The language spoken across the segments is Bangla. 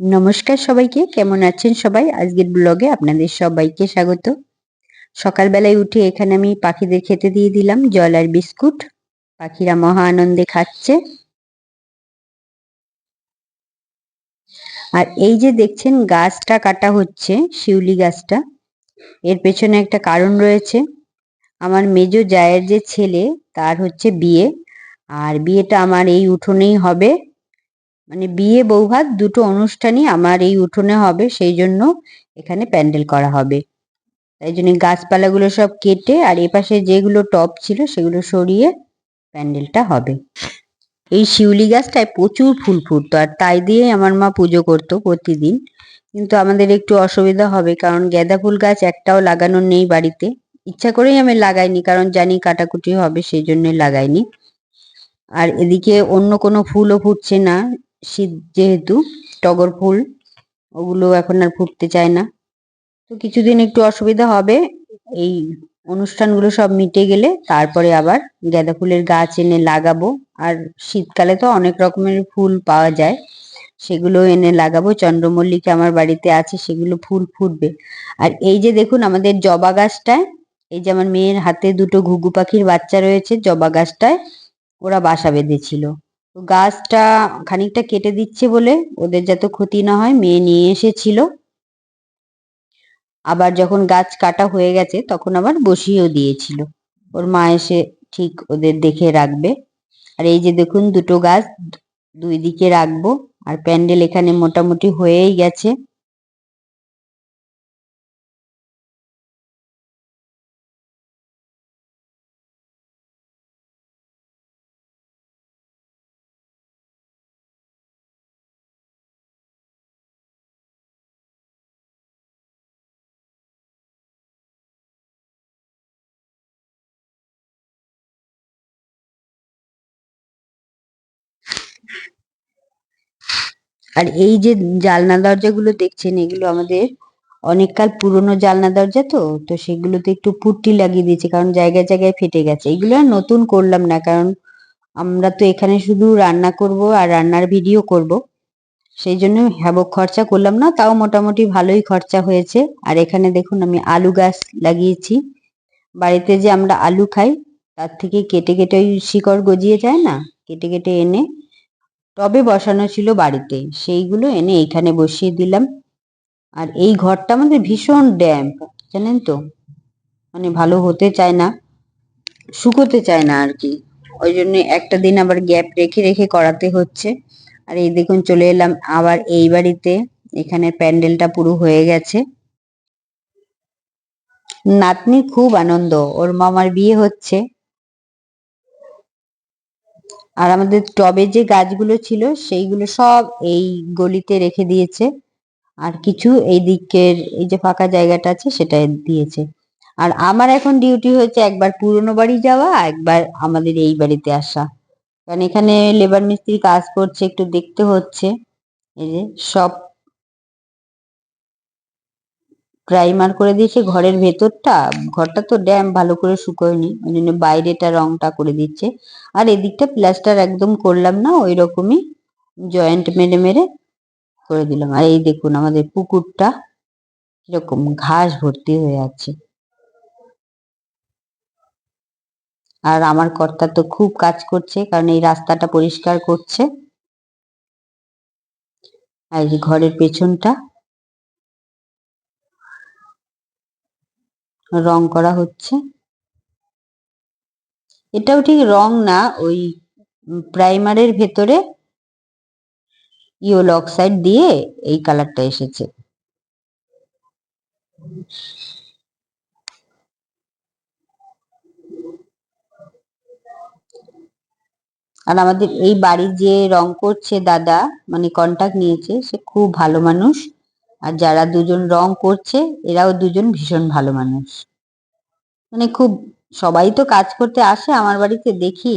নমস্কার সবাইকে, কেমন আছেন সবাই? আজকের ব্লগে আপনাদের সবাইকে স্বাগত। সকালবেলায় উঠে এখানে আমি পাখিদের খেতে দিয়ে দিলাম জল আর বিস্কুট। পাখিরা মহা আনন্দে খাচ্ছে। আর এই যে দেখছেন গাছটা কাটা হচ্ছে, শিউলি গাছটা, এর পেছনে একটা কারণ রয়েছে। আমার মেজ জায়ের যে ছেলে, তার হচ্ছে বিয়ে। আর বিয়েটা আমার এই উঠোনেই হবে। মানে বিয়ে বৌভাত দুটো অনুষ্ঠানই আমার এই উঠোনে হবে, সেই জন্য এখানে প্যান্ডেল করা হবে। তাই জন্য গাছপালাগুলো সব কেটে আর এপাশে যেগুলো টপ ছিল সেগুলো সরিয়ে প্যান্ডেলটা হবে। এই শিউলি গাছটায় প্রচুর ফুল ফুটতো আর তাই দিয়ে আমার মা পুজো করতো প্রতিদিন। কিন্তু আমাদের একটু অসুবিধা হবে কারণ গাঁদা ফুল গাছ একটাও লাগানোর নেই বাড়িতে। ইচ্ছা করেই আমি লাগাইনি কারণ জানি কাটাকুটি হবে, সেই জন্য লাগাইনি। আর এদিকে অন্য কোনো ফুলও ফুটছে না। শীত যেহেতু, টগর ফুল, ওগুলো এখন আর ফুটতে চায় না। তো কিছুদিন একটু অসুবিধা হবে, এই অনুষ্ঠানগুলো সব মিটে গেলে তারপরে আবার গাঁদা ফুলের গাছ এনে লাগাবো। আর শীতকালে তো অনেক রকমের ফুল পাওয়া যায়, সেগুলো এনে লাগাবো। চন্দ্রমল্লিকা আমার বাড়িতে আছে, সেগুলো ফুল ফুটবে। আর এই যে দেখুন আমাদের জবা গাছটায়, এই যে আমার মেয়ের হাতে দুটো ঘুঘু পাখির বাচ্চা রয়েছে, জবা গাছটায় ওরা বাসা বেঁধেছিল। গাছটা খানিকটা কেটে দিচ্ছে বলে ওদের যাতে ক্ষতি না হয়, মেয়ে নিয়ে এসেছিল। আবার যখন গাছ কাটা হয়ে গেছে তখন আবার বসিয়েও দিয়েছিল। ওর মা এসে ঠিক ওদের দেখে রাখবে। আর এই যে দেখুন দুটো গাছ, দুই দিকে রাখব। আর প্যান্ডেল এখানে মোটামুটি হয়েই গেছে। আর এই যে জালনা দরজাগুলো দেখছেন, এগুলো আমাদের অনেককাল পুরনো জালনা দরজা তো তো সেগুলোতে একটু পুট্টি লাগিয়ে দিয়েছে, কারণ জায়গায় জায়গায় ফেটে গেছে। এগুলো আর নতুন করলাম না, কারণ আমরা তো এখানে শুধু রান্না করব আর রান্নার ভিডিও করব। সেই জন্য হ্যাবক খরচা করলাম না, তাও মোটামুটি ভালোই খরচা হয়েছে। আর এখানে দেখুন আমি আলু গাছ লাগিয়েছি। বাড়িতে যে আমরা আলু খাই, তার থেকে কেটে কেটে ওই শিকড় গজিয়ে যায় না, কেটে কেটে এনে টবে বসানো ছিল বাড়িতে। সেইগুলো এনে এইখানে বসিয়ে দিলাম। আর এই ঘরটা আমাদের ভীষণ ড্যাম্প জানেন তো? মানে ভালো হতে চায় না শুকোতে চায় না আর কি। ওই জন্য একটা দিন আবার গ্যাপ রেখে রেখে করাতে হচ্ছে। আর এই দেখুন, চলে এলাম আবার এই বাড়িতে। এখানে প্যান্ডেলটা পুরো হয়ে গেছে। নাতনির খুব আনন্দ, ওর মামার বিয়ে হচ্ছে। আর আমাদের টবে যে গাছগুলো ছিল, সেইগুলো সব এই গলিতে রেখে দিয়েছে। আর কিছু এই দিকের, এই যে ফাঁকা জায়গাটা আছে, সেটা দিয়েছে। আর আমার এখন ডিউটি হয়েছে একবার পুরনো বাড়ি যাওয়া, একবার আমাদের এই বাড়িতে আসা। কারণ এখানে লেবার মিস্ত্রি কাজ করছে, একটু দেখতে হচ্ছে। এই যে সব প্রাইমার করে দিয়েছে ঘরের ভেতরটা। ঘরটা তো ড্যাম ভালো করে শুকোয়নি, ওই জন্য বাইরেটা রংটা করে দিচ্ছে। আর এদিকটা প্লাস্টার একদম করলাম না ওই রকমই জয়েন্ট মেরে মেরে করে দিলাম। আর এই দেখুন আমাদের পুকুরটা, কীরকম ঘাস ভর্তি হয়ে আছে। আর আমার কর্তা তো খুব কাজ করছে, কারণ এই রাস্তাটা পরিষ্কার করছে। আর এই ঘরের পেছনটা রং করা হচ্ছে। এটাও ঠিক রং না, ওই প্রাইমারের ভেতরে ইয়েলো অক্সাইড দিয়ে এই কালারটা এসেছে। আর আমাদের এই বাড়ির যে রং করছে দাদা মানে কন্টাক্ট নিয়েছে, সে খুব ভালো মানুষ। আর যারা দুজন রং করছে, এরাও দুজন ভীষণ ভালো মানুষ। মানে খুব, সবাই তো কাজ করতে আসে আমার বাড়িতে দেখি,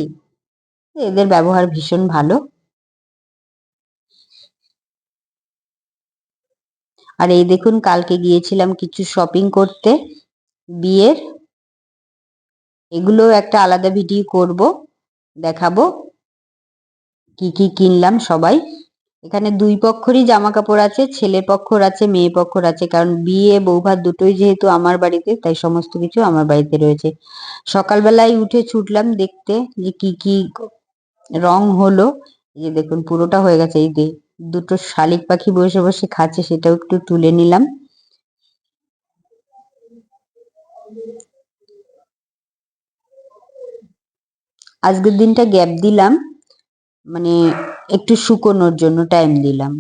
এদের ব্যবহার ভীষণ ভালো। আর এই দেখুন, কালকে গিয়েছিলাম কিছু শপিং করতে, বিয়ের। এগুলো একটা আলাদা ভিডিও করব, দেখাবো, কি কি কিনলাম সবাই। এখানে দুই পক্ষরই জামা কাপড় আছে ছেলে পক্ষর আছে মেয়ে পক্ষর আছে, কারণ বিয়ে, বৌভাত দুটোই যেহেতু আমার বাড়িতে, তাই সমস্ত কিছু আমার বাড়িতে রয়েছে। সকালবেলায় উঠে ছুটলাম দেখতে যে কি কি রং হলো। যে দেখুন, পুরোটা হয়ে গেছে। এই যে দুটো শালিক পাখি বসে বসে খাচ্ছে, সেটাও একটু তুলে নিলাম। আজকের দিনটা গ্যাপ দিলাম। মানে একটু শুকোনোর জন্য টাইম দিলাম।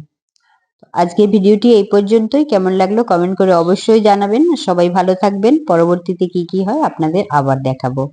আজকে ভিডিওটি এই পর্যন্তই। কেমন লাগল কমেন্ট করে অবশ্যই জানাবেন। সবাই ভালো থাকবেন। পরবর্তীতে কি কি হয় আপনাদের আবার দেখাবো।